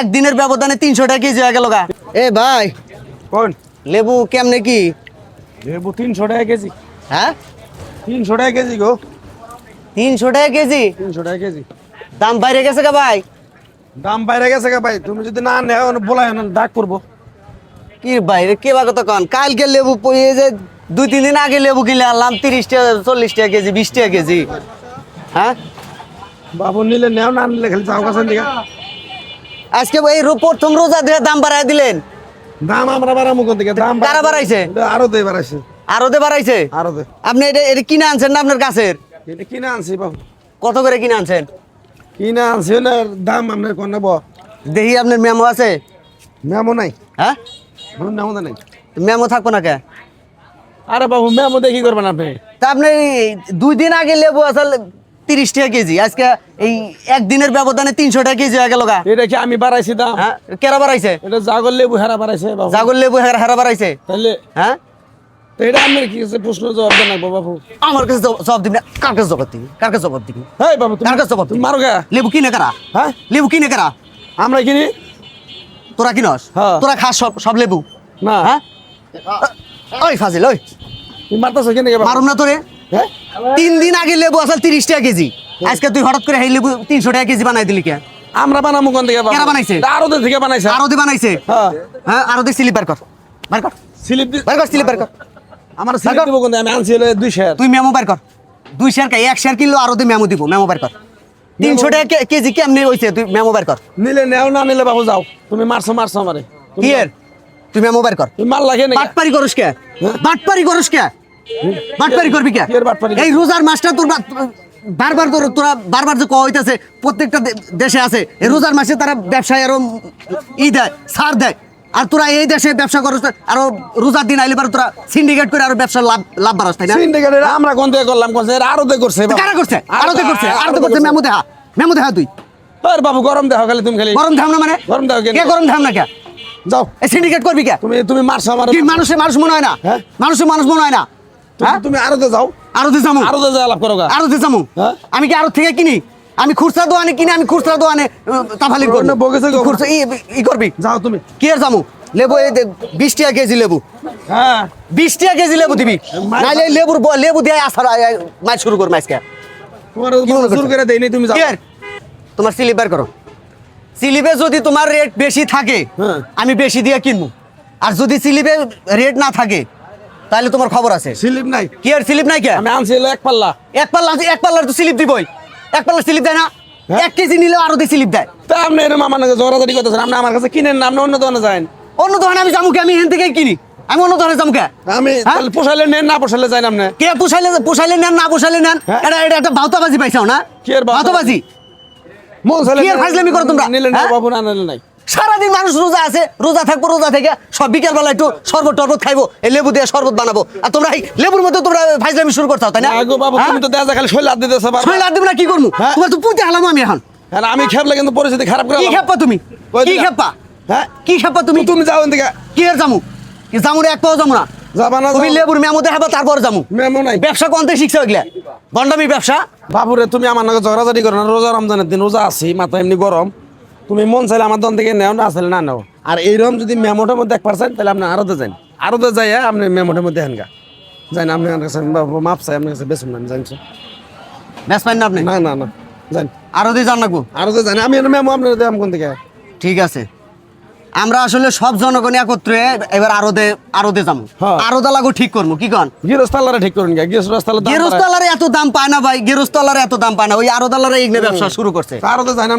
একদিনের ব্যবধানে তিনশো টাকা কেজি হয়ে গেল গা। এ ভাই কোন? লেবু কেমনে কি? লেবু তিনশো টাকা কেজি। হ্যাঁ? তিনশো টাকা কেজি গো। তিনশো টাকা কেজি? তিনশো টাকা কেজি। দাম বাইরে গেছে গা ভাই। দাম বাইরে গেছে গা ভাই। তুমি যদি না নেও বলাই না ডাক করব। কি বাইরে কে বা কত কন? কালকে লেবু পইয়ে যে দুই তিন দিন আগে লেবু কিনে আনলাম তিরিশ টাকা চল্লিশ টাকা কেজি বিশ টাকা কেজি। হ্যাঁ? বাবু নিলে নেও না নিলে খালি যাও কাছে আজকে এই প্রথম রোজা দিয়ে দাম বাড়ায় দিলেন। দাম আমরা বাড়াবো কোন দিকে? দাম কারা বাড়াইছে? আরও দে বাড়াইছে। আরও দে বাড়াইছে? আরও দে। আপনি এটা এটা কিনে আনছেন না আপনার কাছের? এটা কিনে আনছি বাবু। কত করে কিনে আনছেন? কিনে আনছি না দাম আপনার কোন নেব? দেখি আপনার মেমো আছে? মেমো নাই। হ্যাঁ? মেমো নাই। মেমো থাকব না কে? আরে বাবু মেমো দেখি করবেন আপনি? তা আপনি দুই দিন আগে লেবু আসলে তিরিশ টাকা কেজি। আজকে এই একদিনের ব্যবধানে তিনশো টাকা কেজি হয়ে গেল গা। এটা কি আমি বাড়াইছি দাম? হ্যাঁ কেরা বাড়াইছে? এটা জাগর লেবু হেরা বাড়াইছে জাগর লেবু হেরা হেরা বাড়াইছে? তাহলে হ্যাঁ? তো এটা আপনার কি আছে প্রশ্ন জবাব দেন না বাবু? আমার কাছে জবাব দিবি না। কার কাছে জবাব দিবি? কার কাছে জবাব দিবি? হ্যাঁ বাবু তুমি কার কাছে জবাব দিবি? মারো গা। লেবু কিনে কারা? হ্যাঁ? লেবু কিনে কারা? আমরা কিনি। তোরা কিনস? হ্যাঁ। তোরা খাস সব সব লেবু? না। হ্যাঁ? ওই ফাজিল ওই। মারতেছো কেন মারুম না তোরে? হ্যাঁ? তিন দিন আগে লেবু আসল তিরিশ টাকা কেজি। আজকে তুই হঠাৎ করে এই লেবু তিনশো টাকা কেজি বানাই দিলি কে? আমরা বানাবো কোন থেকে বাবু বানাইছে? আরও থেকে বানাইছে। আরও দিয়ে বানাইছে? হ্যাঁ। হ্যাঁ আরও দিয়ে স্লিপ বার কর। বার কর। স্লিপ দি বার কর স্লিপ বার কর। আমার স্লিপ দিব কোন আমি আনছি হলো দুই শেয়ার। তুই মেমো বার কর। দুই শেয়ার কে? এক শেয়ার কিনলো আরও দিয়ে মেমো দিব মেমো বার কর। তিনশো টাকা কে- কেজি কেমনি হয়েছে তুই মেমো বার কর। নিলে নেও না নিলে বাবু যাও। তুমি মারছো মারছো আমারে। কি এর? তুই মেমো বার কর। তুমি মার লাগে নাকি? বাটপারি করস কে? বাটপারি করস কে? বাটপারি করবি কে? এই রোজার মাসটা তোর বারবার তোর তোরা বারবার যে কয়া হইতাছে প্রত্যেকটা দেশে আছে। এই রোজার মাসে তারা ব্যবসায় আরও ই দেয় ছাড় দেয়। আর তোরা এই দেশে ব্যবসা করস আরও রোজার দিন আইলে পরে তোরা সিন্ডিকেট করে আরও ব্যবসা লাভ লাভ বাড়াস তাই না? সিন্ডিকেটের আমরা কোন থেকে করলাম? থেকে? আরও দে করছে বাবু। কারা করছে? আরও তো করছে? আরও দে করছে? মেমো দেখা মেমো দেখা তুই। আরে বাবু গরম দেখো খালি তুমি খালি। গরম ধাম না মানে? গরম দাও কে গরম ধাম না কে? যাও। এই সিন্ডিকেট করবি কে? তুমি তুমি মারছো আমার। কি মানুষে মানুষ মনে হয় না? হ্যাঁ? মানুষে মানুষ মনে হয় না? তুমি আরও দে যাও। আরও দিয়ে যাব আরও দে যা লাভ করো গা। আরও দিয়ে যাব হ্যাঁ? আমি কি আরও থেকে কিনি? আমি খুচরা দোকানে কিনি আমি খুচরা দোকানে তাফালি করব। বগেছে। খুচরা ই করবি? যাও তুমি। কি আর যাব লেবু এই বিশ টাকা কেজি লেবু। হ্যাঁ। বিশ টাকা কেজি লেবু দিবি। নাইলে লেবুর লেবু দিয়ে আসার মাছ শুরু কর মাছকে তোমার কি মনে জোর করছ? তুমি যাও। কি আর? তোমার স্লিপ করো। স্লিপে যদি তোমার রেট বেশি থাকে হ্যাঁ। আমি বেশি দিয়ে কিনবো। আর যদি স্লিপে রেট না থাকে তাহলে তোমার খবর আছে। স্লিপ নাই। কি আর স্লিপ নাই কে? আমি আনছি হলো এক পাল্লা। এক পাল্লা এক পাল্লার তো স্লিপ দিবই। এক পাল্লা স্লিপ দেয় না। হ্যাঁ? এক কেজি নিলে আরও দিয়ে স্লিপ দেয়। তা আপনি এরকম আমার নাকি জোরাদারি করতেছেন? আপনি আমার কাছে কিনেন না আপনি অন্য দোকানে যান। অন্য দোকানে আমি জামুকে আমি এখান থেকেই কিনি। আমি অন্য দোকানে জামুকে আমি হ্যাঁ? তাহলে পোষাইলে নেন না পোষাইলে যাই না আপনি। কে পোষাইলে পোষাইলে নেন না পোষাইলে নেন? হ্যাঁ? এটা এটা একটা ভাওতাবাজি পাইছাও না? কি এর ভাওতাবাজি? মন চাইলে কি আর ফাজলামি করো তোমরা? নিলে না? বাবু না নিলে নাই। সারাদিন মানুষ রোজা আছে রোজা থাকব রোজা থেকে সব বিকেল বেলা একটু শরবত টরবত খাইবো এই লেবু দিয়ে শরবত বানাবো। আর তোমরা এই লেবুর মধ্যে তোমরা ফাইজলামি শুরু করছ তাই না? আগো বাবু হ্যাঁ? তুমি তো দেখা খালি শৈল বারবার। শরীর আর দেবো না কি করব হ্যাঁ? তোমার তো পুঁতে হালাম আমি এখন। হ্যাঁ, আমি খেপলে কিন্তু পরিস্থিতি খারাপ করে কি। খেপা তুমি? কি? খেপা? হ্যাঁ? কি খেপা তুমি? তুমি যাও এদিকে। কি এর জামু? কি জামু এক পাও জামু না। যাবা না তুমি। লেবুর মেমো দেখাবো তারপর জামু মেমো নাই। ব্যবসা কোনতে শিখছো এগুলা? বন্ডামি ব্যবসা? বাবুরে তুমি আমার নাকি ঝগড়াঝাটি করো না রোজা রমজানের দিন রোজা আছি মাথা এমনি গরম। তুমি মন চাইলে আমার দন থেকে নেও না আসলে না নেও। আর এইরকম যদি মেমোটার মধ্যে এক পারছেন তাহলে আপনি আরোতে যান আরোতে যাই আপনি মেমোটার মধ্যে হেন গা যাই আপনি আমার কাছে মাপ চাই আপনার কাছে বেসুন না জানছো ব্যাস পাইন না আপনি? না না না। জান আরও দিয়ে জান রাখব আরোতে জানি আমি মেমো আপনার দেয়াম কোন থেকে ঠিক আছে। আমরা আসলে সব জনগণ একত্রে এবার আরোদে আরোদে যাব হ্যাঁ। আরোদা লাগো ঠিক করব কি কন? গৃহস্থালারে ঠিক করুন গা গৃহস্থালা গেরস্তালারে এত দাম পায় না ভাই গেরস্তালারে এত দাম পায় না। ওই আরোদালারে এগুলো ব্যবসা শুরু করছে। আরোতে যাই না